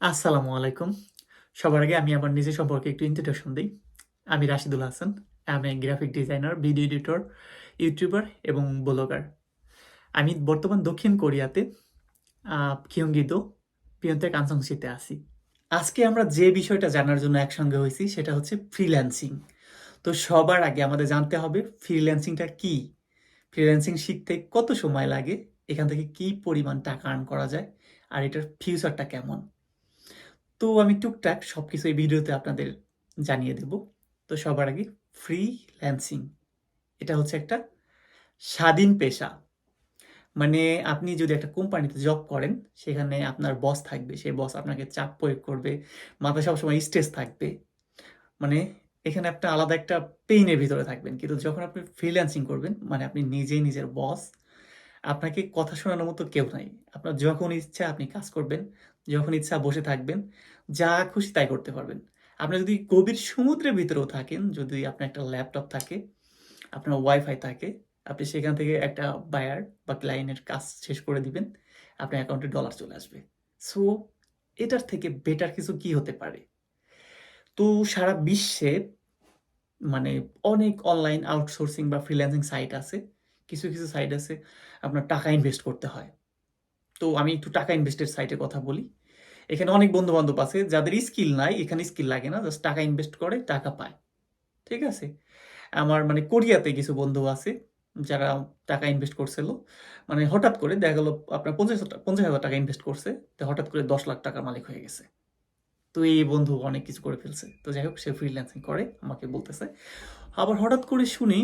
আসসালামু আলাইকুম। সবার আগে আমি আমার নিজের সম্পর্কে একটু ইন্ট্রোডাকশন দিই। আমি রাশিদুল হাসান। আমি graphic designer video editor YouTuber এবং ব্লগার আমি বর্তমান দক্ষিণ কোরিয়াতে কিয়ঙ্গিদো পিয়ন্তে কানসংসিতে আছি। আজকে আমরা যে বিষয়টা জানার জন্য একসঙ্গে হয়েছি, সেটা হচ্ছে ফ্রিল্যান্সিং তো সবার আগে আমাদের জানতে হবে ফ্রিল্যান্সিংটা কি? ফ্রিল্যান্সিং শিখতে কত সময় লাগে? এখান থেকে কি পরিমাণ টাকা আর্ন করা যায়? আর এটার ফিউচারটা কেমন? তো আমি টুকটাক সব কিছু এই ভিডিওতে আপনাদের জানিয়ে দেব। তো সবার আগে ফ্রিল্যান্সিং এটা হচ্ছে একটা স্বাধীন পেশা। মানে আপনি যদি একটা কোম্পানিতে জব করেন, সেখানে আপনার বস থাকবে, সেই বস আপনাকে চাপ প্রয়োগ করবে, মাথায় সবসময় স্ট্রেস থাকবে। মানে এখানে একটা আলাদা একটা পেইনের ভিতরে থাকবেন। কিন্তু যখন আপনি ফ্রিল্যান্সিং করবেন মানে আপনি নিজেই নিজের বস আপনাকে কথা শোনানোর মতো কেউ নাই। আপনার যখন ইচ্ছা আপনি কাজ করবেন যখন ইচ্ছা বসে থাকবেন, যা খুশি তাই করতে পারবেন। আপনি যদি গভীর সমুদ্রের ভিতরেও থাকেন, যদি আপনার একটা ল্যাপটপ থাকে, আপনার ওয়াইফাই থাকে, আপনি সেখান থেকে একটা বায়ার বা ক্লায়েন্টের কাজ শেষ করে দিবেন, আপনার অ্যাকাউন্টে ডলার চলে আসবে। সো, এটার থেকে বেটার কিছু কি হতে পারে? তো সারা বিশ্বে মানে অনেক অনলাইন আউটসোর্সিং বা ফ্রিল্যান্সিং সাইট আছে। কিছু কিছু সাইট আছে আপনার টাকা ইনভেস্ট করতে হয়। তো আমি একটু টাকা ইনভেস্টের সাইটের কথা বলি। এখানে অনেক বন্ধু বান্ধব আছে, যাদের স্কিল নাই, এখানে স্কিল লাগে না জাস্ট টাকা ইনভেস্ট করে, টাকা পায়। ঠিক আছে? আমার মানে কোরিয়াতে কিছু বন্ধু আছে, যারা টাকা ইনভেস্ট করছিল। মানে হঠাৎ করে দেখা গেলো আপনার পঞ্চাশ পঞ্চাশ হাজার টাকা ইনভেস্ট করছে, তো হঠাৎ করে দশ লাখ টাকার মালিক হয়ে গেছে। তো এই বন্ধু অনেক কিছু করে ফেলছে। তো যাই হোক, সে ফ্রিল্যান্সিং করে, আমাকে বলতেছে। আবার হঠাৎ করে শুনি,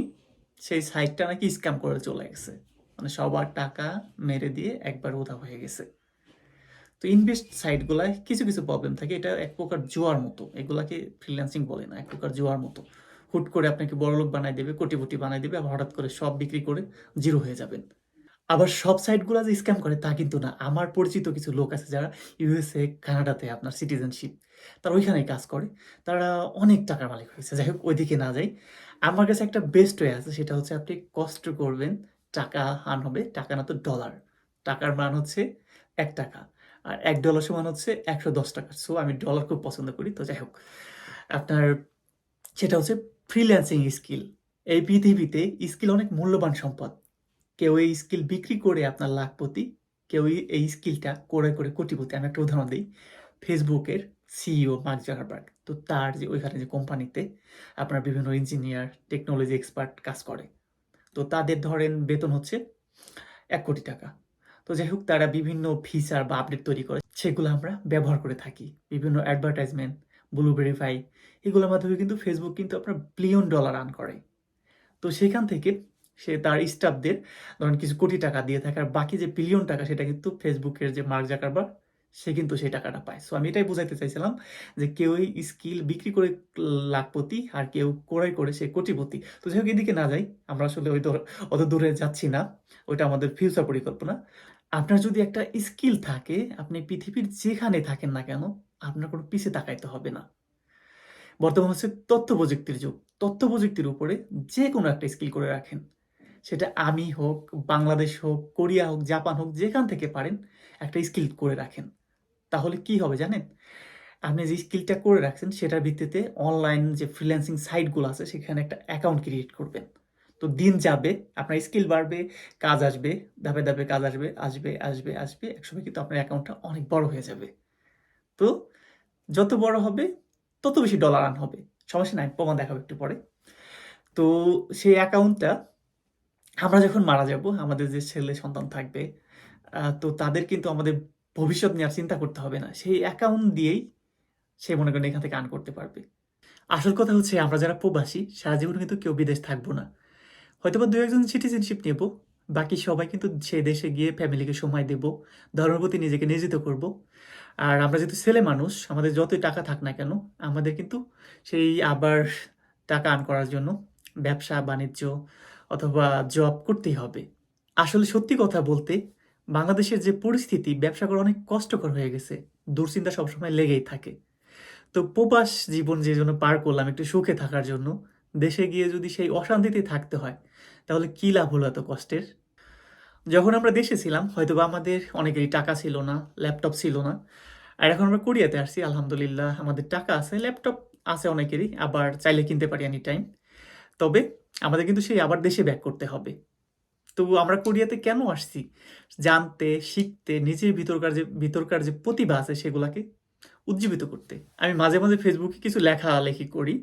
সেই সাইটটা নাকি স্ক্যাম করে চলে গেছে। মানে সবার টাকা মেরে দিয়ে একবার উধা হয়ে গেছে। তো ইনভেস্ট সাইটগুলায় কিছু কিছু প্রবলেম থাকে। এটা এক প্রকার জোয়ার মতো। এগুলাকে ফ্রিল্যান্সিং বলে না, এক প্রকার জোয়ার মতো। হুট করে আপনাকে বড়লোক বানাই দেবে, কোটিপতি বানাই দেবে, আবার হঠাৎ করে সব বিক্রি করে জিরো হয়ে যাবেন। আবার সব সাইটগুলো যে স্ক্যাম করে তা কিন্তু না। আমার পরিচিত কিছু লোক আছে যারা ইউএসএ কানাডাতে আপনার সিটিজেনশিপ তারা ওইখানে কাজ করে। তারা অনেক টাকার মালিক হয়েছে। যাই হোক, ওইদিকে না যাই। আমার কাছে একটা বেস্ট ওয়ে আছে, সেটা হচ্ছে আপনি কষ্ট করবেন টাকা আন হবে। টাকা না তো ডলার টাকার মান হচ্ছে এক টাকা। আর এক ডলার সমান হচ্ছে একশো দশ টাকা। সো আমি ডলার খুব পছন্দ করি। তো যাই হোক, আপনার সেটা হচ্ছে ফ্রিল্যান্সিং স্কিল এই পৃথিবীতে স্কিল অনেক মূল্যবান সম্পদ। কেউ এই স্কিল বিক্রি করে আপনার লাখপতি কেউ এই স্কিলটা করে করে কোটিপতি। আমি একটা উদাহরণ দিই। ফেসবুকের সিইও মার্ক জাকারবার্গ তো তার যে, ওইখানে যে কোম্পানিতে আপনার বিভিন্ন ইঞ্জিনিয়ার টেকনোলজি এক্সপার্ট কাজ করে। তো তাদের ধরেন বেতন হচ্ছে এক কোটি টাকা। তো যাই হোক, তারা বিভিন্ন ফিচার বা আপডেট তৈরি করে, সেগুলো আমরা ব্যবহার করে থাকি। বিভিন্ন অ্যাডভার্টাইজমেন্ট ব্লু ভেরিফাই এগুলোর মাধ্যমে কিন্তু ফেসবুক কিন্তু আপনার বিলিয়ন ডলার আর্ন করে। তো সেখান থেকে সে তার স্টাফদের ধরেন কিছু কোটি টাকা দিয়ে থাকে, আর বাকি যে বিলিয়ন টাকা, সেটা কিন্তু ফেসবুকের যে মার্ক জাকারবার সে কিন্তু সেই টাকাটা পায়। সো আমি এটাই বোঝাইতে চাইছিলাম যে কেউই স্কিল বিক্রি করে লাখপতি আর কেউ ক্রয় করে সে কোটিপতি। তো যাই হোক, এদিকে না যাই, আমরা আসলে ওই অত দূরে যাচ্ছি না। ওইটা আমাদের ফিউচার পরিকল্পনা। আপনার যদি একটা স্কিল থাকে, আপনি পৃথিবীর যেখানে থাকেন না কেন, আপনার কোনো পিছে তাকাইতে হবে না। বর্তমান হচ্ছে তথ্য প্রযুক্তির যুগ। তথ্য প্রযুক্তির উপরে যে কোনো একটা স্কিল করে রাখেন। সেটা আমি হোক, বাংলাদেশ হোক, কোরিয়া হোক, জাপান হোক, যেখান থেকে পারেন, একটা স্কিল করে রাখেন। তাহলে কি হবে জানেন? আপনি যে স্কিলটা করে রাখছেন, সেটার ভিত্তিতে অনলাইন যে ফ্রিল্যান্সিং সাইটগুলো আছে, সেখানে একটা অ্যাকাউন্ট ক্রিয়েট করবেন। তো দিন যাবে, আপনার স্কিল বাড়বে, কাজ আসবে, ধাপে ধাপে কাজ আসবে আসবে আসবে আসবে, একসময় কিন্তু আপনার অ্যাকাউন্টটা অনেক বড় হয়ে যাবে। তো যত বড় হবে, তত বেশি ডলার আন হবে। সমস্যা নাই, প্রমাণ দেখাবো একটু পরে। তো সেই অ্যাকাউন্টটা আমরা যখন মারা যাব, আমাদের যে ছেলে সন্তান থাকবে তো তাদের কিন্তু আমাদের ভবিষ্যৎ নেওয়ার চিন্তা করতে হবে না। সেই অ্যাকাউন্ট দিয়েই সে মনে করেন এখান থেকে আর্ন করতে পারবে। আসল কথা হচ্ছে, আমরা যারা প্রবাসী, সারা জীবন কিন্তু কেউ বিদেশ থাকব না। হয়তো বা দু একজন সিটিজেনশিপ নেব, বাকি সবাই কিন্তু সে দেশে গিয়ে ফ্যামিলিকে সময় দেব ধর্মের প্রতি নিজেকে নিয়োজিত করব। আর আমরা যেহেতু ছেলে মানুষ, আমাদের যতই টাকা থাক না কেন, আমাদের কিন্তু সেই আবার টাকা আর্ন করার জন্য ব্যবসা, বাণিজ্য অথবা জব করতেই হবে। আসলে সত্যি কথা বলতে বাংলাদেশের যে পরিস্থিতি, ব্যবসা করা অনেক কষ্টকর হয়ে গেছে। দুশ্চিন্তা সবসময় লেগেই থাকে। তো প্রবাস জীবন যে জন্য পার করলাম একটু সুখে থাকার জন্য, দেশে গিয়ে যদি সেই অশান্তিতে থাকতে হয়, তাহলে কী লাভ হলো এত কষ্টের? যখন আমরা দেশে ছিলাম হয়তো বা আমাদের অনেকেরই টাকা ছিল না, ল্যাপটপ ছিল না। আর এখন আমরা কোরিয়াতে আসছি, আলহামদুলিল্লাহ আমাদের টাকা আছে, ল্যাপটপ আছে অনেকেরই, আবার চাইলে কিনতে পারি এনি টাইম তবে আমাদের কিন্তু সেই আবার দেশে ব্যাক করতে হবে। তো আমরা কোরিয়াতে কেন আসছি? জানতে, শিখতে, নিজের ভিতরকার যে ভিতরকার যে প্রতিভা আছে সেগুলাকে উজ্জীবিত করতে। আমি মাঝে মাঝে ফেসবুকে কিছু লেখালেখি করি।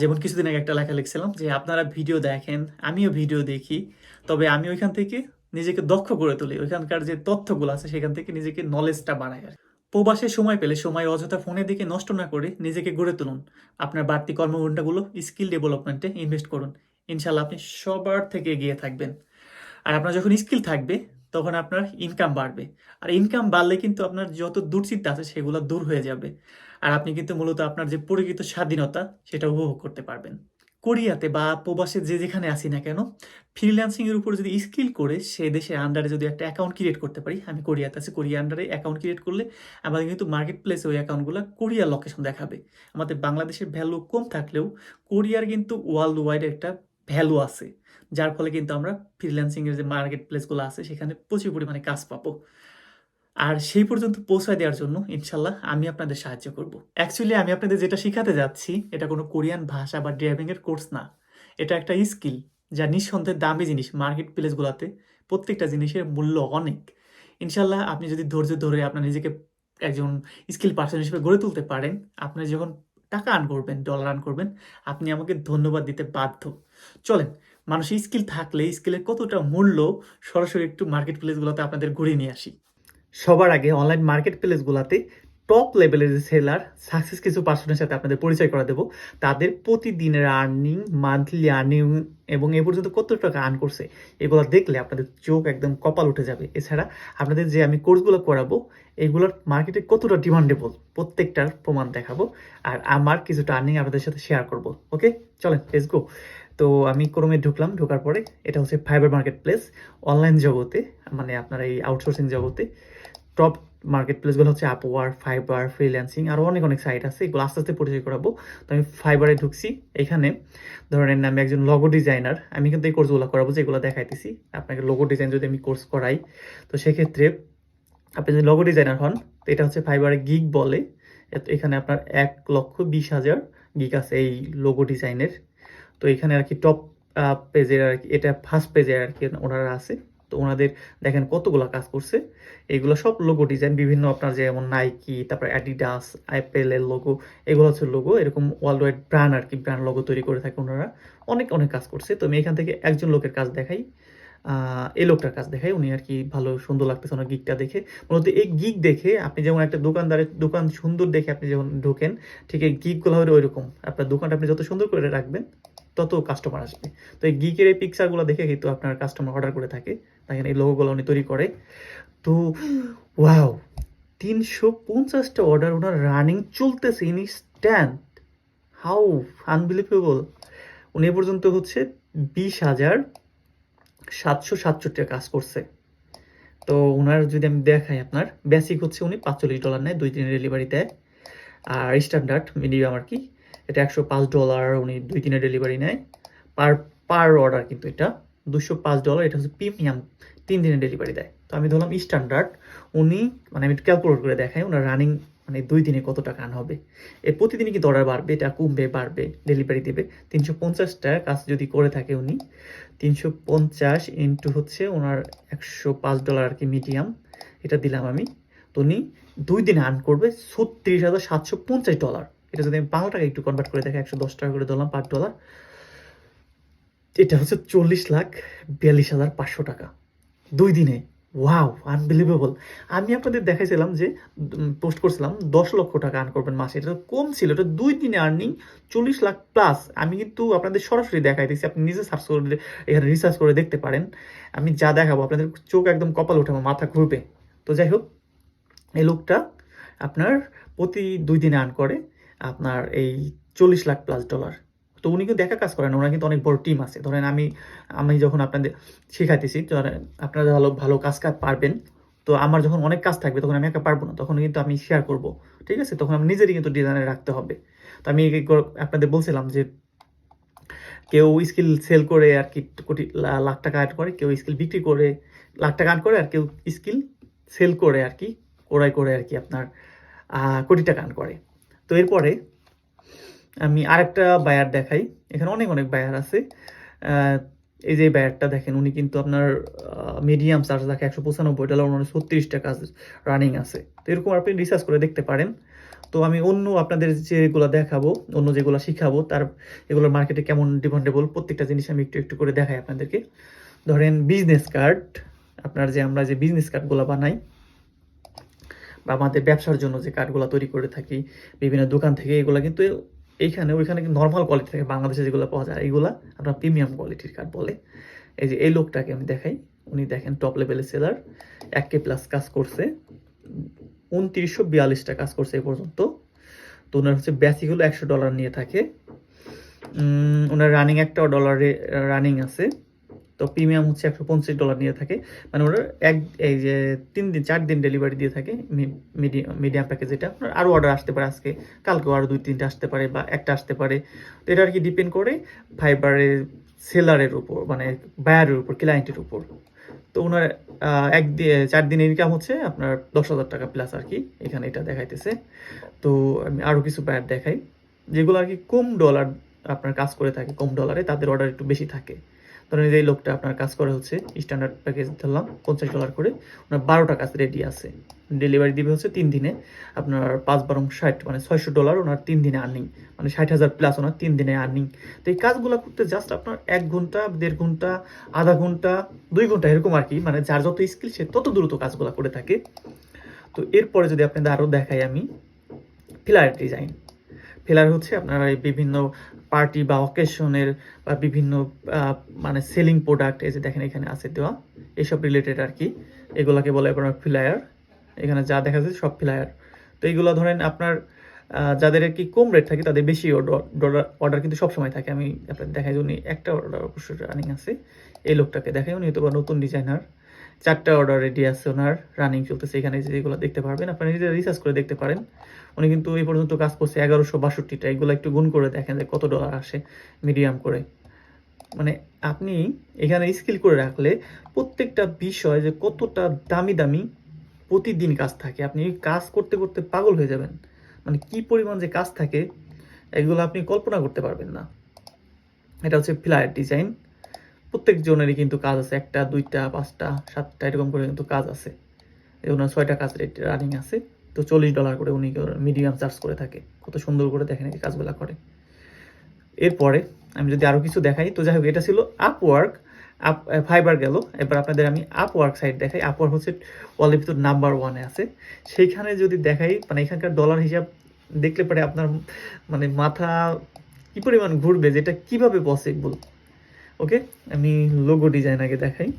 যেমন কিছুদিন আগে একটা লেখা লিখছিলাম যে, আপনারা ভিডিও দেখেন, আমিও ভিডিও দেখি। তবে আমি ওইখান থেকে নিজেকে দক্ষ করে তুলি। ওইখানকার যে তথ্যগুলো আছে, সেখান থেকে নিজেকে নলেজটা বাড়াই আর। প্রবাসে সময় পেলে সময় অযথা ফোনের দিকে নষ্ট না করে নিজেকে গড়ে তুলুন। আপনার বাড়তি কর্মঘণ্টাগুলো স্কিল ডেভেলপমেন্টে ইনভেস্ট করুন। ইনশাল্লাহ আপনি সবার থেকে এগিয়ে থাকবেন। আর আপনার যখন স্কিল থাকবে, তখন আপনার ইনকাম বাড়বে। আর ইনকাম বাড়লে কিন্তু আপনার যত দুশ্চিন্তা আছে, সেগুলো দূর হয়ে যাবে। আর আপনি কিন্তু মূলত আপনার যে পরিচিত স্বাধীনতা, সেটা উপভোগ করতে পারবেন। কোরিয়াতে বা প্রবাসে যে যেখানে আসি না কেন ফ্রিল্যান্সিং এর উপর যদি স্কিল করে, সে দেশের আন্ডারে যদি একটা অ্যাকাউন্ট ক্রিয়েট করতে পারি, আমি কোরিয়াতে আছি, কোরিয়া আন্ডারে অ্যাকাউন্ট ক্রিয়েট করলে আমাদের কিন্তু মার্কেট প্লেসে ওই অ্যাকাউন্টগুলো কোরিয়ার লোকেশন দেখাবে। আমাদের বাংলাদেশের ভ্যালু কম থাকলেও কোরিয়ার কিন্তু ওয়ার্ল্ড ওয়াইড একটা ভ্যালু আছে। যার ফলে কিন্তু আমরা ফ্রিল্যান্সিং এর যে মার্কেট প্লেসগুলো আছে, সেখানে প্রচুর পরিমাণে কাজ পাবো। আর সেই পর্যন্ত পৌঁছায় দেওয়ার জন্য ইনশাল্লাহ আমি আপনাদের সাহায্য করব। অ্যাকচুয়ালি আমি আপনাদের যেটা শেখাতে যাচ্ছি, এটা কোনো কোরিয়ান ভাষা বা ড্রাইভিং এর কোর্স না। এটা একটা স্কিল যা নিঃসন্দেহে দামি জিনিস মার্কেট প্লেসগুলোতে প্রত্যেকটা জিনিসের মূল্য অনেক। ইনশাল্লাহ আপনি যদি ধৈর্য ধরে আপনার নিজেকে একজন স্কিল পার্সন হিসেবে গড়ে তুলতে পারেন, আপনি যখন টাকা আর্ন করবেন ডলার আর্ন করবেন, আপনি আমাকে ধন্যবাদ দিতে বাধ্য। চলেন মানুষের স্কিল থাকলে, স্কিলের কতটা মূল্য সরাসরি একটু মার্কেট প্লেসগুলোতে আপনাদের ঘুরিয়ে নিয়ে আসি। সবার আগে অনলাইন মার্কেট প্লেসগুলোতে টপ লেভেলের যে সেলার সাকসেস কিছু পার্সনের সাথে আপনাদের পরিচয় করে দেবো। তাদের প্রতিদিনের আর্নিং মান্থলি আর্নিং এবং এ পর্যন্ত কত টাকা আর্ন করছে, এগুলো দেখলে আপনাদের চোখ একদম কপাল উঠে যাবে। এছাড়া আপনাদের যে আমি কোর্সগুলো করাবো, এগুলোর মার্কেটে কতটা ডিমান্ডেবল প্রত্যেকটার প্রমাণ দেখাবো। আর আমার কিছুটা আর্নিং আপনাদের সাথে শেয়ার করব। ওকে চলেন লেটস গো তো আমি ক্রমে ঢুকলাম, ঢোকার পরে এটা হচ্ছে ফাইবার মার্কেট প্লেস অনলাইন জগতে মানে আপনার এই আউটসোর্সিং জগতে। টপ মার্কেট প্লেসগুলো হচ্ছে আপওয়ার ফাইবার ফ্রিল্যান্সিং আরও অনেক অনেক সাইট আছে, এগুলো আস্তে আস্তে পরিচয় করাবো। তো আমি ফাইবারে ঢুকছি, এখানে ধরেন আমি একজন লগো ডিজাইনার আমি কিন্তু এই কোর্সগুলো করাবো, যেগুলো দেখাইতেছি। আপনাকে লগো ডিজাইন যদি আমি কোর্স করাই, তো সেক্ষেত্রে আপনি যদি লগো ডিজাইনার হন, তো এটা হচ্ছে ফাইবারে গিগ বলে এখানে আপনার এক লক্ষ বিশ হাজার গিগ আছে এই লোগো ডিজাইনের তো এখানে আর কি টপ পেজের আর কি এটা ফার্স্ট পেজে আর কি ওনারা আছে। তো ওনাদের দেখেন কতগুলো কাজ করছে। এগুলো সব লোগো ডিজাইন বিভিন্ন আপনার যেমন নাইকি তারপর অ্যাডিডাস আইপেলের লোগো এগুলো হচ্ছে লোগো এরকম ওয়ার্ল্ড ওয়াইড ব্র্যান্ড আর কি ব্র্যান্ড লোগো তৈরি করে থাকে ওনারা। অনেক অনেক কাজ করছে। তো আমি এখান থেকে একজন লোকের কাজ দেখাই। এই লোকটার কাজ দেখাই। উনি আর কি ভালো, সুন্দর লাগতেছে ওনার গিকটা দেখে। মূলত এই গিক দেখে আপনি যেমন একটা দোকানদারের, দোকান সুন্দর দেখে আপনি যখন ঢোকেন, ঠিক এই গিকগুলো হবে ওইরকম। আপনার দোকানটা আপনি যত সুন্দর করে রাখবেন তত কাস্টমার আসবে। তো এই গিকের এই পিকচারগুলো দেখে কিন্তু আপনার কাস্টমার অর্ডার করে থাকে। দেখেন এই লোগোগুলো উনি তৈরি করে। তো ওয়াও তিনশো পঞ্চাশটা অর্ডার ওনার রানিং চলতেছে ইন স্ট্যান্ড হাউ আনবিলিভেবল উনি পর্যন্ত হচ্ছে বিশ হাজার সাতশো সাতষট্টি কাজ করছে। তো ওনার যদি আমি দেখাই আপনার বেসিক হচ্ছে উনি পাঁচচল্লিশ ডলার নেয়, দুই দিনের ডেলিভারি দেয় আর স্ট্যান্ডার্ড মিনিমাম আর কি এটা একশো পাঁচ ডলার উনি দুই দিনের ডেলিভারি নেয়। পার পার অর্ডার কিন্তু এটা। দুশো পাঁচ ডলার, এটা হচ্ছে প্রিমিয়াম তিন দিনে ডেলিভারি দেয়। তো আমি ধরলাম স্ট্যান্ডার্ড উনি মানে আমি ক্যালকুলেট করে দেখাই, ওনার রানিং মানে দুই দিনে কত টাকা আন হবে। এর প্রতিদিনই কিন্তু অর্ডার বাড়বে, এটা কমবে, বাড়বে ডেলিভারি দেবে। তিনশো পঞ্চাশটা কাজ যদি করে থাকে উনি, তিনশো পঞ্চাশ ইন্টু হচ্ছে ওনার একশো পাঁচ ডলার আর কি মিডিয়াম এটা দিলাম আমি। তো উনি দুই দিনে আর্ন করবে ছত্রিশ হাজার সাতশো পঞ্চাশ ডলার। এটা যদি আমি বাংলা টাকা একটু কনভার্ট করে দেখে একশো দশ টাকা করে দিলাম পার ডলার এটা হচ্ছে চল্লিশ লাখ বিয়াল্লিশ হাজার পাঁচশো টাকা। দুই দিনে। ওয়াও আনবিলিভেবল আমি আপনাদের দেখাইছিলাম যে পোস্ট করছিলাম, দশ লক্ষ টাকা আর্ন করবেন মাসে। এটা কম ছিল, এটা দুই দিনে আর্নিং চল্লিশ লাখ প্লাস আমি কিন্তু আপনাদের সরাসরি দেখাই দিচ্ছি আপনি নিজে সার্চ করে এখানে রিসার্চ করে দেখতে পারেন। আমি যা দেখাবো, আপনাদের চোখ একদম কপাল উঠে, আমার মাথা ঘুরবে। তো যাই হোক, এই লোকটা আপনার প্রতি দুই দিনে আর্ন করে। আপনার এই চল্লিশ লাখ প্লাস ডলার তো উনি কিন্তু একা কাজ করেন ওনার কিন্তু অনেক বড় টিম আছে। ধরেন আমি আমি যখন আপনাদের শেখাইতেছি ধরেন আপনারা ভালো ভালো কাজ কাজ পারবেন। তো আমার যখন অনেক কাজ থাকবে, তখন আমি একা পারব না। তখন কিন্তু আমি শেয়ার করব, ঠিক আছে? তখন আমি নিজেরই কিন্তু ডিজাইনে রাখতে হবে। তো আমি আপনাদের বলছিলাম যে, কেউ স্কিল সেল করে আর কি কোটি লাখ টাকা আর্ন করে, কেউ স্কিল বিক্রি করে, লাখ টাকা আর্ন করে আর কেউ স্কিল সেল করে আর কি ওরাই করে আর কি আপনার কোটি টাকা আর্ন করে। তো এরপরে আমি আরেকটা বায়ার দেখাই। এখানে অনেক অনেক বায়ার আছে। এই যে বায়ারটা দেখেন, উনি কিন্তু আপনার মিডিয়াম চার্জ দেখে একশো পঁচানব্বই ডলার ওনার ছত্রিশটা কাজ রানিং আছে। তো এরকম আপনি রিসার্চ করে দেখতে পারেন। তো আমি অন্য আপনাদের যেগুলো দেখাবো, অন্য যেগুলো শিখাবো, তার, এগুলোর মার্কেটে কেমন ডিমান্ডেবল প্রত্যেকটা জিনিস আমি একটু একটু করে দেখাই আপনাদেরকে। ধরেন বিজনেস কার্ড আপনার যে আমরা যে বিজনেস কার্ডগুলো বানাই বা আমাদের ব্যবসার জন্য যে কার্ডগুলো তৈরি করে থাকি, বিভিন্ন দোকান থেকে, এগুলো কিন্তু এইখানে, ওইখানে কিন্তু নর্মাল কোয়ালিটি থাকে। বাংলাদেশে যেগুলো পাওয়া যায়, এগুলা আপনার প্রিমিয়াম কোয়ালিটির কার্ড বলে। এই যে, এই লোকটাকে আমি দেখাই। উনি দেখেন টপ লেভেলের সেলার এক কে প্লাস কাজ করছে। উনত্রিশশো বিয়াল্লিশটা কাজ করছে এই পর্যন্ত। তো ওনার হচ্ছে বেসিক হলো একশো ডলার নিয়ে থাকে। ওনার রানিং একটা ডলারে রানিং আছে। তো প্রিমিয়াম হচ্ছে একশো পঞ্চাশ ডলার নিয়ে থাকে। মানে ওরা এক, এই যে তিন দিন, চার দিন ডেলিভারি দিয়ে থাকে মিডিয়াম মিডিয়াম প্যাকেজ যেটা। আপনার আরও অর্ডার আসতে পারে আজকে, কালকেও আরও দুই, তিনটা আসতে পারে বা একটা আসতে পারে। তো এটা আর কি ডিপেন্ড করে ফাইবারের সেলারের উপর মানে বায়ারের উপর ক্লায়েন্টের উপর। তো ওনার এক চার দিনের ইনকাম হচ্ছে আপনার দশ হাজার টাকা প্লাস আর কি, এখানে এটা দেখাইতেছে। তো আমি আরও কিছু বায়ার দেখাই, যেগুলো আর কি কম ডলার আপনার কাজ করে থাকে, কম ডলারে তাদের অর্ডার একটু বেশি থাকে। ধরেন এই লোকটা আপনার কাজ করে হচ্ছে স্ট্যান্ডার্ড প্যাকেজ ধরলাম, পঞ্চাশ ডলার করে। ওনার বারোটা কাজ রেডি আছে। ডেলিভারি দিবে হচ্ছে তিন দিনে। আপনার পাঁচ বারং ষাট মানে ছয়শো ডলার ওনার তিন দিনে আর্নিং মানে ষাট হাজার প্লাস ওনার তিন দিনে আর্নিং তো এই কাজগুলো করতে জাস্ট আপনার এক ঘণ্টা, দেড় ঘণ্টা, আধা ঘণ্টা, দুই ঘণ্টা এরকম আর কি মানে যার যত স্কিল সে তত দ্রুত কাজগুলো করে থাকে। তো এরপরে যদি আপনাদের আরও দেখাই আমি ফিলার ডিজাইন ফিলার হচ্ছে আপনারা বিভিন্ন পার্টি বা অকেশনের বা বিভিন্ন মানে সেলিং প্রোডাক্ট এই যে দেখেন এখানে আছে দেওয়া এইসব রিলেটেড আর কি। এগুলাকে বলে আপনার ফিলায়ার এখানে যা দেখা যাচ্ছে সব ফিলায়ার তো এইগুলো ধরেন আপনার যাদের আর কি কম রেট থাকে তাদের বেশি অর্ডার অর্ডার কিন্তু সবসময় থাকে। আমি আপনার দেখাই উনি একটা অর্ডার অবশ্যই রানিং আছে। এই লোকটাকে দেখাই, উনি হয়তো বা নতুন ডিজাইনার চারটা অর্ডার রেডি আছে ওনার রানিং চলতেছে এখানে যেগুলো দেখতে পারবেন। আপনারা নিজেরা রিসার্চ করে দেখতে পারেন। উনি কিন্তু এই পর্যন্ত কাজ করছে এগারোশো বাষট্টিটা। এগুলো একটু গুণ করে দেখেন যে কত ডলার আসে মিডিয়াম করে। মানে আপনি এখানে স্কিল করে রাখলে প্রত্যেকটা বিষয় যে কতটা দামি দামি প্রতিদিন কাজ থাকে। আপনি কাজ করতে করতে পাগল হয়ে যাবেন। মানে কি পরিমাণ যে কাজ থাকে, এগুলো আপনি কল্পনা করতে পারবেন না। এটা হচ্ছে ফ্লায়ার ডিজাইন। প্রত্যেক জনেরই কিন্তু কাজ আছে। একটা, দুইটা, পাঁচটা, সাতটা, এরকম করে কিন্তু কাজ আছে। ওনার ছয়টা কাজ রেট রানিং আছে। তো চল্লিশ ডলার করে উনি মিডিয়াম চার্জ করে থাকে। কত সুন্দর করে দেখেন এই কাজগুলো করে। এরপরে আমি যদি আরও কিছু দেখাই, তো যাই হোক, এটা ছিল আপওয়ার্ক আপ ফাইবার গেল। এবার আপনাদের আমি আপওয়ার্ক সাইড দেখাই। আপওয়ার্ক হচ্ছে ওয়ালের ভিতর নাম্বার ওয়ানে আছে। সেইখানে যদি দেখাই মানে এখানকার ডলার হিসাব দেখলে পরে আপনার মানে মাথা কি পরিমাণ ঘুরবে, যেটা কীভাবে পসিবল ওকে আমি লোগো ডিজাইন আগে দেখাই।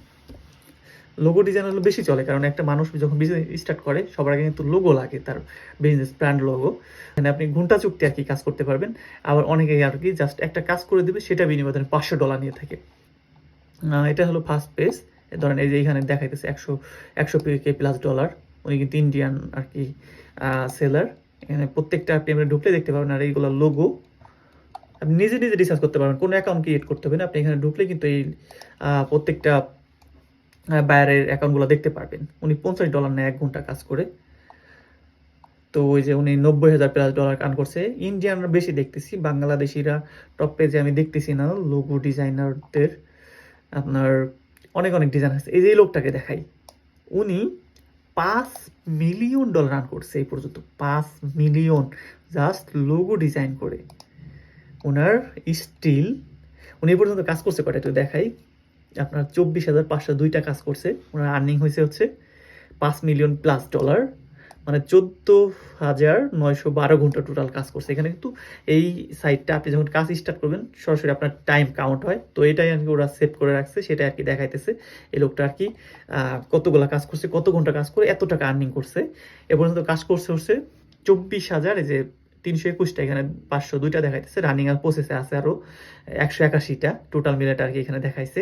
লোগো ডিজাইন হলো বেশি চলে, কারণ একটা মানুষ যখন বিজনেস স্টার্ট করে, সবার আগে কিন্তু লোগো লাগে তার বিজনেস ব্র্যান্ড লোগো মানে আপনি ঘণ্টা চুক্তি আর কি কাজ করতে পারবেন। আবার অনেকে আর কি জাস্ট একটা কাজ করে দিবে, সেটা বিনিময়ে ধরেন পাঁচশো ডলার নিয়ে থাকে। এটা হলো ফার্স্ট পেজ ধরেন এই যে এখানে দেখাইতেছে একশো একশো কে প্লাস ডলার উনি কিন্তু ইন্ডিয়ান আর কি সেলার এখানে প্রত্যেকটা আপনি ঢুকলে দেখতে পাবেন আর এইগুলো লোগো আপনি নিজে নিজে রিসার্চ করতে পারবেন। কোনো অ্যাকাউন্ট ক্রিয়েট করতে হবে না। আপনি এখানে ঢুকলে কিন্তু এই প্রত্যেকটা বাইরের অ্যাকাউন্টগুলো দেখতে পারবেন। উনি পঞ্চাশ ডলার নেয় এক ঘণ্টা কাজ করে। তো ওই যে উনি নব্বই হাজার প্লাস ডলার কান করছে। ইন্ডিয়ানরা বেশি দেখতেছি, বাংলাদেশিরা টপ পেজে আমি দেখতেছি না লোগো ডিজাইনারদের আপনার অনেক অনেক ডিজাইন আছে। এই যে লোকটাকে দেখাই। উনি পাঁচ মিলিয়ন ডলার রান করছে এই পর্যন্ত। পাঁচ মিলিয়ন জাস্ট লোগো ডিজাইন করে। ওনার স্টিল, উনি এই পর্যন্ত কাজ করছে কটা একটু দেখাই। আপনার চব্বিশ হাজার পাঁচশো দুইটা কাজ করছে। ওনার আর্নিং হয়েছে হচ্ছে পাঁচ মিলিয়ন প্লাস ডলার মানে চোদ্দ হাজার নয়শো বারো ঘণ্টা টোটাল কাজ করছে। এখানে কিন্তু এই সাইটটা আপনি যখন কাজ স্টার্ট করবেন, সরাসরি আপনার টাইম কাউন্ট হয়। তো এটাই আর কি ওরা সেভ করে রাখছে সেটা আর কি দেখাইতেছে। এই লোকটা আর কি কতগুলা কাজ করছে, কত ঘণ্টা কাজ করে, এত টাকা আর্নিং করছে। এ পর্যন্ত কাজ করছে হচ্ছে চব্বিশ হাজার, এই যে তিনশো একুশটা, এখানে পাঁচশো দুইটা দেখাইতেছে। রানিং আর প্রসেসে আছে আরও একশো একাশিটা। টোটাল মিলেটা আর কি এখানে দেখাইছে।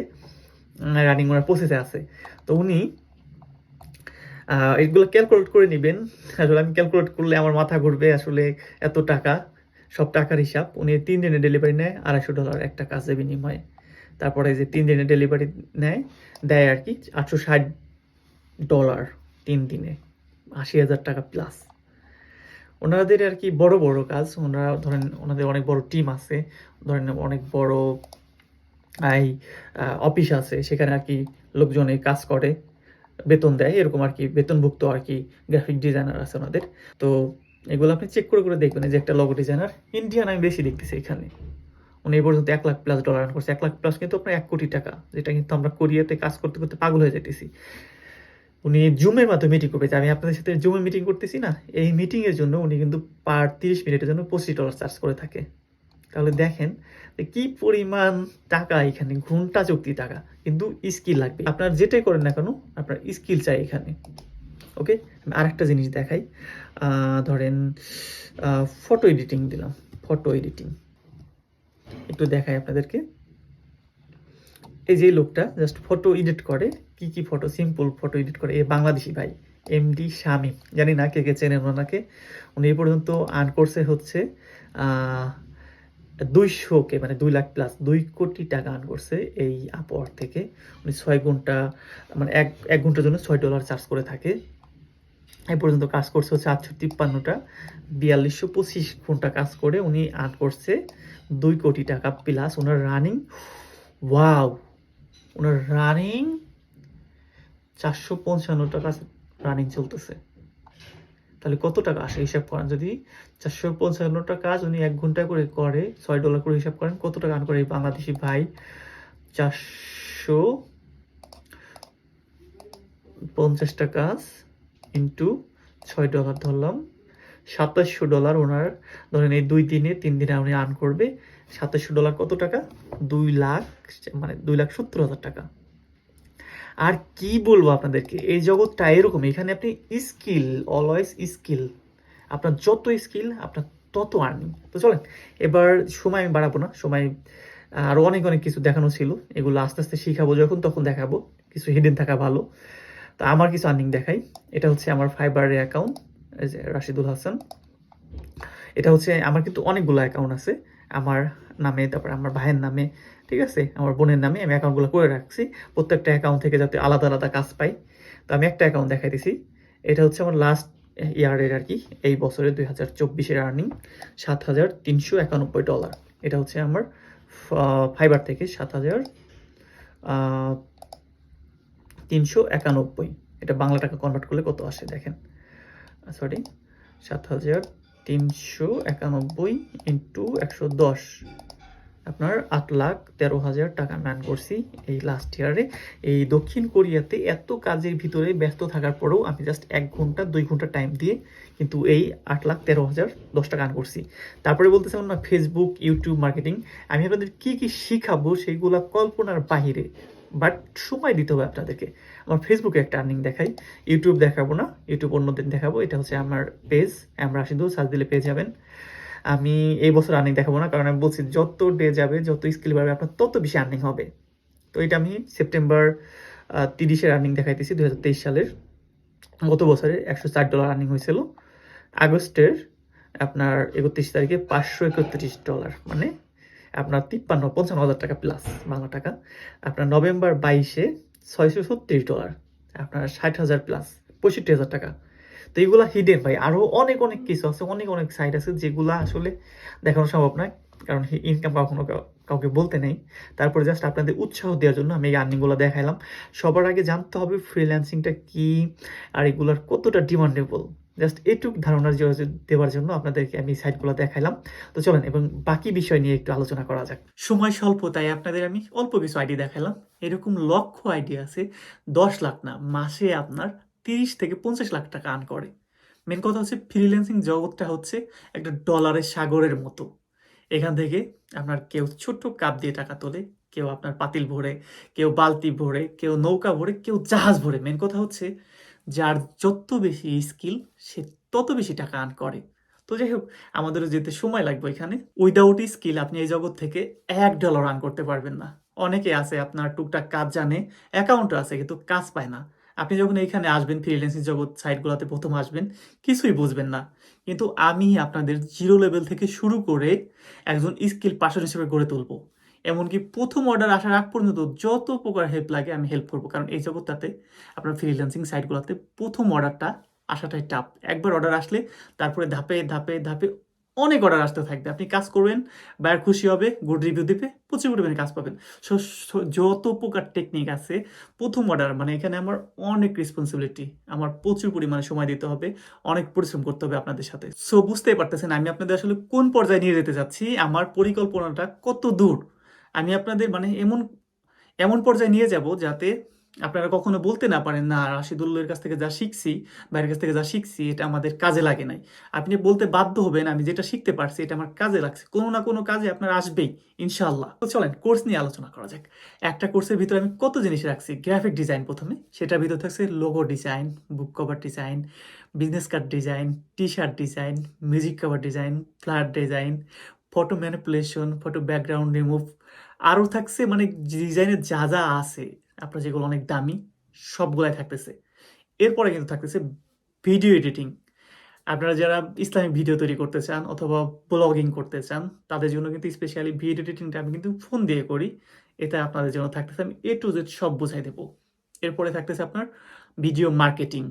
রানিং ওনার প্রসেসে আছে। তো উনি এগুলো ক্যালকুলেট করে নেবেন। আসলে আমি ক্যালকুলেট করলে আমার মাথা ঘুরবে আসলে এত টাকা, সব টাকার হিসাব। উনি তিন দিনে ডেলিভারি নেয়, আড়াইশো ডলার একটা কাজের বিনিময়ে। তারপরে যে তিন দিনে ডেলিভারি নেয়, দেয় আর কি আটশো ষাট ডলার তিন দিনে। আশি হাজার টাকা প্লাস ওনাদের আর কি বড় বড় কাজ। ওনারা ধরেন, ওনাদের অনেক বড় টিম আছে। ধরেন অনেক বড়, এই অফিস আছে। সেখানে আর কি লোকজন কাজ করে, বেতন দেয়। এরকম আর কি বেতনভুক্ত আর কি গ্রাফিক ডিজাইনার আছে ওনাদের। তো এগুলো আপনি চেক করে করে দেখবেন। যে একটা লগো ডিজাইনার ইন্ডিয়ান আমি বেশি দেখতেছি এখানে। উনি এই পর্যন্ত এক লাখ প্লাস ডলার করছে। এক লাখ প্লাস কিন্তু আপনার এক কোটি টাকা, যেটা কিন্তু আমরা কোরিয়াতে কাজ করতে করতে পাগল হয়ে যেতেছি উনি জুমের মাধ্যমে মিটিং করবে। আমি আপনাদের সাথে জুমে মিটিং করতেছি না, এই মিটিংয়ের জন্য উনি কিন্তু পার তিরিশ মিনিটের জন্য পঁচিশ ডলার চার্জ করে থাকে। তাহলে দেখেন কি পরিমাণ টাকা এখানে ঘণ্টা চুক্তি টাকা, কিন্তু স্কিল লাগবে। আপনার যেটাই করেন না কেন, আপনার স্কিল চাই এখানে। ওকে আমি আরেকটা জিনিস দেখাই। ধরেন ফটো এডিটিং দিলাম ফটো এডিটিং একটু দেখাই আপনাদেরকে। এই যে লোকটা জাস্ট ফটো এডিট করে, কি কি ফটো সিম্পল ফটো এডিট করে, এ বাংলাদেশি ভাই এমডি শামিম, জানি না কে কে চেনেন ওনাকে, উনি এ পর্যন্ত আর্ন করছে হচ্ছে দুইশো কে মানে দুই লাখ প্লাস দুই কোটি টাকা আর্ন করছে এই আপওয়ার থেকে। উনি ছয় ঘণ্টা মানে এক এক ঘণ্টার জন্য ছয় ডলার চার্জ করে থাকে। এই পর্যন্ত কাজ করছে হচ্ছে আটশো তিপ্পান্নটা, বিয়াল্লিশশো পঁচিশ ঘণ্টা কাজ করে উনি আর্ন করছে দুই কোটি টাকা প্লাস ওনার রানিং ওয়াও ওনার রানিং চারশো পঞ্চান্নটা কাজ রানিং চলতেছে। তাহলে কত টাকা আসে হিসাব করেন যদি? চারশো পঞ্চান্নটা কাজ উনি এক ঘণ্টা করে করে, ছয় ডলার করে হিসাব করেন, কত টাকা আর্ন করে এই বাংলাদেশি ভাই? চারশো পঞ্চাশটা কাজ ইন্টু ছয় ডলার ধরলাম। সাতাশশো ডলার ওনার, ধরেন এই দুই দিনে, তিন দিনে উনি আর্ন করবে। সাতাশশো ডলার কত টাকা? দুই লাখ মানে দুই লাখ সত্তর হাজার টাকা। আর কি বলব আপনাদেরকে? এই জগৎটা এরকম, এখানে আপনি স্কিল অলওয়েজ স্কিল আপনার যত স্কিল আপনার তত আর্নিং তো চলেন, এবার সময় আমি বাড়াবো না। সময় আরও অনেক অনেক কিছু দেখানো ছিল। এগুলো আস্তে আস্তে শিখাবো, যখন তখন দেখাবো। কিছু হিডেন থাকা ভালো। তো আমার কিছু আর্নিং দেখাই। এটা হচ্ছে আমার ফাইবারের অ্যাকাউন্ট যে রাশিদুল হাসান। এটা হচ্ছে আমার কিন্তু অনেকগুলো অ্যাকাউন্ট আছে। আমার নামে, তারপর আমার ভাইয়ের নামে, ঠিক আছে? আমার বোনের নামে আমি অ্যাকাউন্টগুলো করে রাখছি। প্রত্যেকটা অ্যাকাউন্ট থেকে যাতে আলাদা আলাদা কাজ পাই। তো আমি একটা অ্যাকাউন্ট দেখাই দিছি এটা হচ্ছে আমার লাস্ট ইয়ারের আর কি। এই বছরের দুই হাজার চব্বিশের আর্নিং সাত হাজার তিনশো একানব্বই ডলার এটা হচ্ছে আমার ফাইবার থেকে সাত হাজার তিনশো একানব্বই। এটা বাংলা টাকা কনভার্ট করলে কত আসে দেখেন। সরি, সাত হাজার তিনশো একানব্বই ইন্টু একশো দশ। আপনার আট লাখ তেরো হাজার টাকা ম্যান করছি এই লাস্ট ইয়ারে এই দক্ষিণ কোরিয়াতে এত কাজের ভিতরে ব্যস্ত থাকার পরেও আমি জাস্ট এক ঘণ্টা, দুই ঘণ্টা টাইম দিয়ে কিন্তু এই আট লাখ তেরো হাজার দশ টাকা আর্ন করছি। তারপরে বলতেছিলাম না ফেসবুক ইউটিউব মার্কেটিং আমি আপনাদের কী কী শিখাবো সেইগুলো কল্পনার বাহিরে বাট সময় দিতে হবে আপনাদেরকে। আমার ফেসবুকে একটা আর্নিং দেখাই। ইউটিউব দেখাবো না ইউটিউব অন্যদিন দেখাবো। এটা হচ্ছে আমার পেজ এম রাশিদুল সার্চ দিলে পেয়ে যাবেন। আমি এই বছর আর্নিং দেখাবো না, কারণ আমি বলছি, যত ডে যাবে, যত স্কিল বাড়বে, আপনার তত বেশি আর্নিং হবে। তো এটা আমি সেপ্টেম্বর তিরিশের আর্নিং দেখাইতেছি দু হাজার তেইশ সালের। গত বছরে একশো চার ডলার আর্নিং হয়েছিল। আগস্টের আপনার একত্রিশ তারিখে পাঁচশো একত্রিশ ডলার মানে আপনার তিপ্পান্ন, পঞ্চান্ন হাজার টাকা প্লাস বাংলা টাকা। আপনার নভেম্বর বাইশে ছয়শো ছত্রিশ ডলার, আপনার ষাট হাজার প্লাস পঁয়ষট্টি হাজার টাকা। তো এইগুলা হিডেন ভাই আরও অনেক অনেক কিছু আছে, অনেক অনেক সাইট আছে যেগুলা আসলে দেখানো সম্ভব নয়, কারণ ইনকাম কখনো কাউকে বলতে নেই। তারপরে জাস্ট আপনাদের উৎসাহ দেওয়ার জন্য আমি এই আর্নিংগুলো দেখাইলাম। সবার আগে জানতে হবে ফ্রিল্যান্সিংটা কি, আর এগুলার কতটা ডিমান্ডেবল জাস্ট এটুক ধারণা দেওয়ার জন্য আপনাদেরকে আমি সাইটগুলো দেখাইলাম। তো চলেন, এবং বাকি বিষয় নিয়ে একটু আলোচনা করা যাক। সময় স্বল্প তাই আপনাদের আমি অল্প কিছু আইডিয়া দেখালাম এরকম লক্ষ আইডিয়া আছে, দশ লাখ না, মাসে আপনার তিরিশ থেকে পঞ্চাশ লাখ টাকা আর্ন করে। মেন কথা হচ্ছে ফ্রিল্যান্সিং জগৎটা হচ্ছে একটা ডলারের সাগরের মতো। এখান থেকে আপনার কেউ ছোট্ট কাপ দিয়ে টাকা তোলে, কেউ আপনার পাতিল ভরে, কেউ বালতি ভরে, কেউ নৌকা ভরে, কেউ জাহাজ ভরে। মেন কথা হচ্ছে যার যত বেশি স্কিল সে তত বেশি টাকা আর্ন করে। তো যাই হোক, আমাদেরও যেতে সময় লাগবে এখানে উইদাউট স্কিল আপনি এই জগৎ থেকে এক ডলার আর্ন করতে পারবেন না। অনেকে আছে, আপনার টুকটাক কাজ জানে অ্যাকাউন্টও আছে, কিন্তু কাজ পায় না। আপনি যখন এইখানে আসবেন ফ্রিল্যান্সিং জগৎ সাইটগুলোতে প্রথম আসবেন, কিছুই বুঝবেন না। কিন্তু আমি আপনাদের জিরো লেভেল থেকে শুরু করে একজন স্কিল পার্সন হিসেবে গড়ে তুলবো। এমনকি প্রথম অর্ডার আসার আগ পর্যন্ত যত প্রকার হেল্প লাগে, আমি হেল্প করব। কারণ এই জগৎটাতে আপনার ফ্রিল্যান্সিং সাইটগুলোতে প্রথম অর্ডারটা আসাটাই টাফ একবার অর্ডার আসলে তারপরে ধাপে ধাপে ধাপে অনেক অর্ডার আসতে থাকবে। আপনি কাজ করবেন বায়ার খুশি হবে গুড রিভিউ দিবে, প্রচুর পরিমাণে কাজ পাবেন। সো যত প্রকার টেকনিক আছে, প্রথম অর্ডার মানে এখানে আমার অনেক রেসপন্সিবিলিটি আমার প্রচুর পরিমাণে সময় দিতে হবে, অনেক পরিশ্রম করতে হবে আপনাদের সাথে। সো বুঝতেই পারতেছেন আমি আপনাদের আসলে কোন পর্যায়ে নিয়ে যেতে চাচ্ছি আমার পরিকল্পনাটা কত দূর? আমি আপনাদের মানে এমন এমন পর্যায়ে নিয়ে যাব যাতে আপনারা কখনো বলতে না পারেন, না রাশিদুল্লের কাছ থেকে যা শিখছি বাইরের কাছ থেকে যা শিখছি, এটা আমাদের কাজে লাগে নাই। আপনি বলতে বাধ্য হবেন, আমি যেটা শিখতে পারছি, এটা আমার কাজে লাগছে। কোনো না কোনো কাজে আপনার আসবেই ইনশাল্লাহ তো চলেন, কোর্স নিয়ে আলোচনা করা যাক। একটা কোর্সের ভিতরে আমি কত জিনিস রাখছি? গ্রাফিক ডিজাইন প্রথমে, সেটার ভিতরে থাকছে logo design, book cover design, business card design T shirt design music cover design, flat design photo manipulation photo background remove আরও থাকছে মানে ডিজাইনের যা যা আছে, আপনার যেগুলো অনেক দামি, সবগুলাই থাকতেছে। এরপরে কিন্তু থাকতেছে ভিডিও এডিটিং আপনারা যারা ইসলামিক ভিডিও তৈরি করতে চান অথবা ব্লগিং করতে চান, তাদের জন্য কিন্তু স্পেশালি ভিডিও এডিটিংটা আমি কিন্তু ফোন দিয়ে করি। এটা আপনাদের জন্য থাকতেছে, আমি এ টু জেড সব বোঝাই দেবো। এরপরে থাকতেছে আপনার ভিডিও মার্কেটিং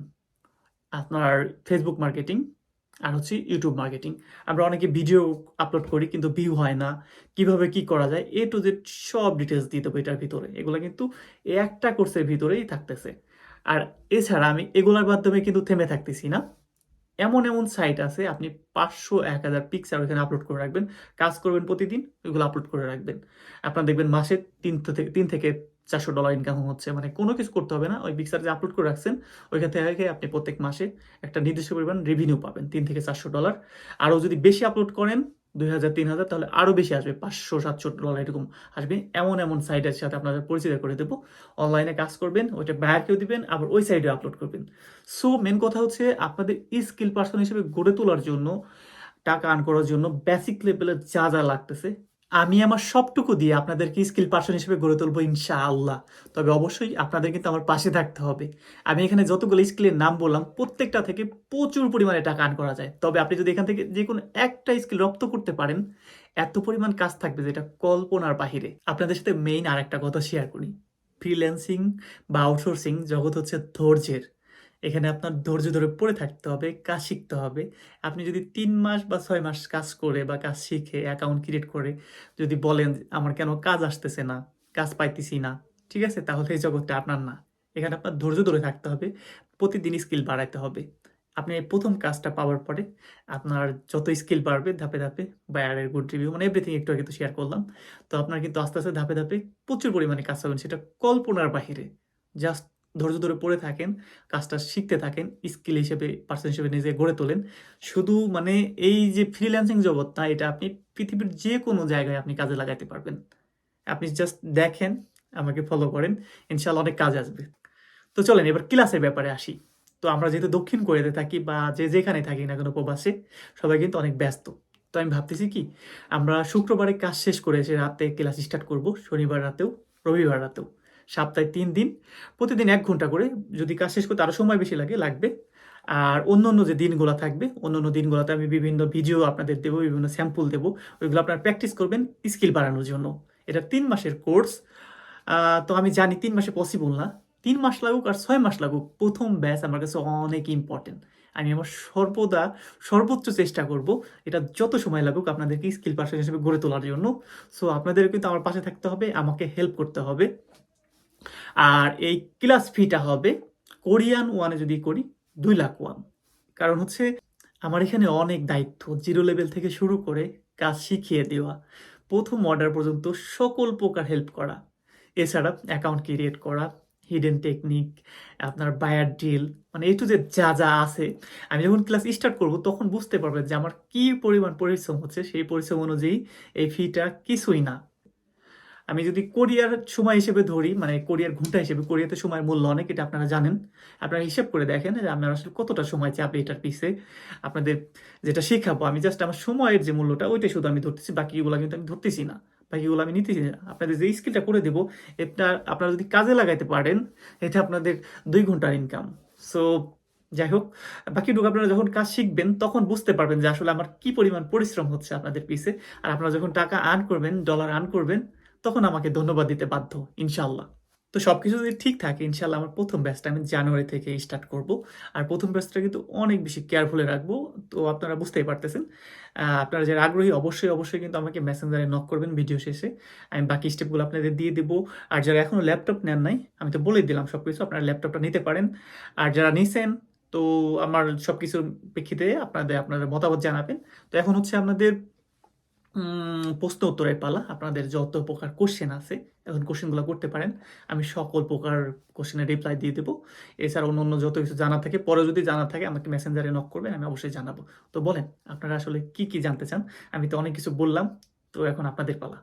আপনার ফেসবুক মার্কেটিং আর হচ্ছে ইউটিউব মার্কেটিং আমরা অনেকে ভিডিও আপলোড করি, কিন্তু ভিউ হয় না। কীভাবে কি করা যায়? এ টু জেড সব ডিটেলস দিয়ে দেবো এটার ভিতরে। এগুলো কিন্তু একটা কোর্সের ভিতরেই থাকতেছে। আর এছাড়া আমি এগুলোর মাধ্যমে কিন্তু থেমে থাকতেছি না। এমন এমন সাইট আছে, আপনি পাঁচশো এক হাজার পিকচার ওখানে আপলোড করে রাখবেন। কাজ করবেন প্রতিদিন, ওইগুলো আপলোড করে রাখবেন। আপনার দেখবেন মাসে তিন থেকে তিন থেকে চারশো ডলার ইনকাম হচ্ছে। মানে কোনো কিছু করতে হবে না। ওই পিকচার যে আপলোড করে রাখছেন, ওইখান থেকে আপনি প্রত্যেক মাসে একটা নির্দিষ্ট পরিমাণ রেভিনিউ পাবেন, তিন থেকে চারশো ডলার আরও যদি বেশি আপলোড করেন, দুই হাজার, তিন হাজার, তাহলে আরও বেশি আসবে। পাঁচশো, সাতশো ডলার এরকম আসবে। এমন এমন সাইটের সাথে আপনাদের পরিচিত করে দেবো। অনলাইনে কাজ করবেন, ওইটা বায়ারকেও দিবেন, আবার ওই সাইডে আপলোড করবেন। সো মেন কথা হচ্ছে আপনাদের স্কিল পার্সন হিসেবে গড়ে তোলার জন্য, টাকা আর্ন করার জন্য বেসিক লেভেলের যা যা লাগতেছে আমি আমার সবটুকু দিয়ে আপনাদেরকে স্কিল পার্সন হিসেবে গড়ে তুলবো ইনশাআল্লাহ। তবে অবশ্যই আপনাদের কিন্তু আমার পাশে থাকতে হবে। আমি এখানে যতগুলো স্কিলের নাম বললাম, প্রত্যেকটা থেকে প্রচুর পরিমাণে টাকা আর্ন করা যায়। তবে আপনি যদি এখান থেকে যে কোনো একটা স্কিল রপ্ত করতে পারেন, এত পরিমাণ কাজ থাকবে যেটা কল্পনার বাহিরে। আপনাদের সাথে মেইন আর একটা কথা শেয়ার করি। ফ্রিল্যান্সিং বা আউটসোর্সিং জগৎ হচ্ছে ধৈর্যের। এখানে আপনার ধৈর্য ধরে পড়ে থাকতে হবে, কাজ শিখতে হবে। আপনি যদি তিন মাস বা ছয় মাস কাজ করে বা কাজ শিখে অ্যাকাউন্ট ক্রিয়েট করে যদি বলেন আমার কেন কাজ আসতেছে না, কাজ পাইতেছি না, ঠিক আছে? তাহলে এই জগৎটা আপনার না। এখানে আপনার ধৈর্য ধরে থাকতে হবে, প্রতিদিন স্কিল বাড়াইতে হবে। আপনি এই প্রথম কাজটা পাওয়ার পরে আপনার যত স্কিল বাড়বে ধাপে ধাপে বায়ারের গুড রিভিউ মানে এভরিথিং একটু আগে তো শেয়ার করলাম, তো আপনার কিন্তু আস্তে আস্তে ধাপে ধাপে প্রচুর পরিমাণে কাজ পাবেন সেটা কল্পনার বাহিরে জাস্ট ধৈর্য ধরে পড়ে থাকেন, কাজটা শিখতে থাকেন স্কিল হিসেবে পার্সন হিসেবে নিজে গড়ে তোলেন। শুধু মানে এই যে ফ্রিল্যান্সিং জগৎ জগৎটা, এটা আপনি পৃথিবীর যে কোনো জায়গায় আপনি কাজে লাগাতে পারবেন। আপনি জাস্ট দেখেন, আমাকে ফলো করেন ইনশাল্লাহ অনেক কাজ আসবে। তো চলেন, এবার ক্লাসের ব্যাপারে আসি। তো আমরা যেহেতু দক্ষিণ কোরিয়াতে থাকি বা যে যেখানে থাকি না কোনো প্রবাসে, সবাই কিন্তু অনেক ব্যস্ত। তো আমি ভাবতেছি কি, আমরা শুক্রবারে কাজ শেষ করে এসে রাতে ক্লাস স্টার্ট করব, শনিবার রাতেও, রবিবার রাতেও। সপ্তাহে তিন দিন, প্রতিদিন এক ঘণ্টা করে। যদি কাজ শেষ করতে আরও সময় বেশি লাগে, লাগবে। আর অন্য অন্য যে দিনগুলো থাকবে, অন্য অন্য দিনগুলোতে আমি বিভিন্ন ভিডিও আপনাদের দেবো, বিভিন্ন স্যাম্পল দেবো। ওইগুলো আপনারা প্র্যাকটিস করবেন স্কিল বাড়ানোর জন্য। এটা তিন মাসের কোর্স তো আমি জানি তিন মাসে পসিবল না। তিন মাস লাগুক আর ছয় মাস লাগুক, প্রথম ব্যাচ আমার কাছে অনেক ইম্পর্টেন্ট আমি আমার সর্বদা সর্বোচ্চ চেষ্টা করব এটা যত সময় লাগুক আপনাদেরকে স্কিল পার্সন হিসেবে গড়ে তোলার জন্য। সো আপনাদের কিন্তু আমার পাশে থাকতে হবে, আমাকে হেল্প করতে হবে। আর এই ক্লাস ফিটা হবে কোরিয়ান ওয়ানে যদি করি দুই লাখ ওয়ান। কারণ হচ্ছে আমার এখানে অনেক দায়িত্ব, জিরো লেভেল থেকে শুরু করে কাজ শিখিয়ে দেওয়া, প্রথম অর্ডার পর্যন্ত সকল প্রকার হেল্প করা, এছাড়া অ্যাকাউন্ট ক্রিয়েট করা হিডেন টেকনিক আপনার বায়ার ডিল মানে এই টু যে যা যা আছে। আমি যখন ক্লাস স্টার্ট করব তখন বুঝতে পারবেন যে আমার কি পরিমাণ পরিশ্রম হচ্ছে, সেই পরিশ্রম অনুযায়ী এই ফিটা কিছুই না। আমি যদি কোরিয়ার সময় হিসেবে ধরি মানে কোরিয়ার ঘণ্টা হিসেবে, কোরিয়াতে সময়ের মূল্য অনেক, এটা আপনারা জানেন। আপনারা হিসেব করে দেখেন যে আপনার আসলে কতটা সময় চাপে এটার পিছে আপনাদের যেটা শেখাবো। আমি জাস্ট আমার সময়ের যে মূল্যটা, ওইটাই শুধু আমি ধরতেছি, বাকিগুলো কিন্তু আমি ধরতেছি না। বাকিগুলো আমি নিতেছি না। আপনাদের যে স্কিলটা করে দেবো, এটা আপনারা যদি কাজে লাগাইতে পারেন, এটা আপনাদের দুই ঘণ্টার ইনকাম সো যাই হোক, বাকিটুকু আপনারা যখন কাজ শিখবেন, তখন বুঝতে পারবেন যে আসলে আমার কি পরিমাণ পরিশ্রম হচ্ছে আপনাদের পিছে। আর আপনারা যখন টাকা আর্ন করবেন ডলার আর্ন করবেন তখন আমাকে ধন্যবাদ দিতে বাধ্য ইনশাল্লাহ তো সব কিছু যদি ঠিক থাকে ইনশাল্লাহ আমার প্রথম ব্যাচটা আমি জানুয়ারি থেকে স্টার্ট করব। আর প্রথম ব্যাচটা কিন্তু অনেক বেশি কেয়ারফুলে রাখব, তো আপনারা বুঝতেই পারতেছেন। আপনারা যারা আগ্রহী, অবশ্যই অবশ্যই কিন্তু আমাকে মেসেঞ্জারে নক করবেন ভিডিও শেষে। আমি বাকি স্টেপগুলো আপনাদের দিয়ে দেবো। আর যারা এখনও ল্যাপটপ নেন নাই, আমি তো বলেই দিলাম সব কিছু আপনারা ল্যাপটপটা নিতে পারেন। আর যারা নিছেন, তো আমার সব কিছুর প্রেক্ষিতে আপনাদের আপনাদের মতামত জানাবেন। তো এখন হচ্ছে আপনাদের প্রশ্ন উত্তরের পালা। আপনাদের যত প্রকার কোশ্চেন আছে, এখন কোশ্চেনগুলো করতে পারেন। আমি সকল প্রকার কোশ্চেনের রিপ্লাই দিয়ে দেবো। এছাড়া অন্য অন্য যত কিছু জানা থাকে, পরে যদি জানা থাকে, আমাকে মেসেঞ্জারে নক করবেন, আমি অবশ্যই জানাব। তো বলেন, আপনারা আসলে কি কি জানতে চান? আমি তো অনেক কিছু বললাম, তো এখন আপনাদের পালা।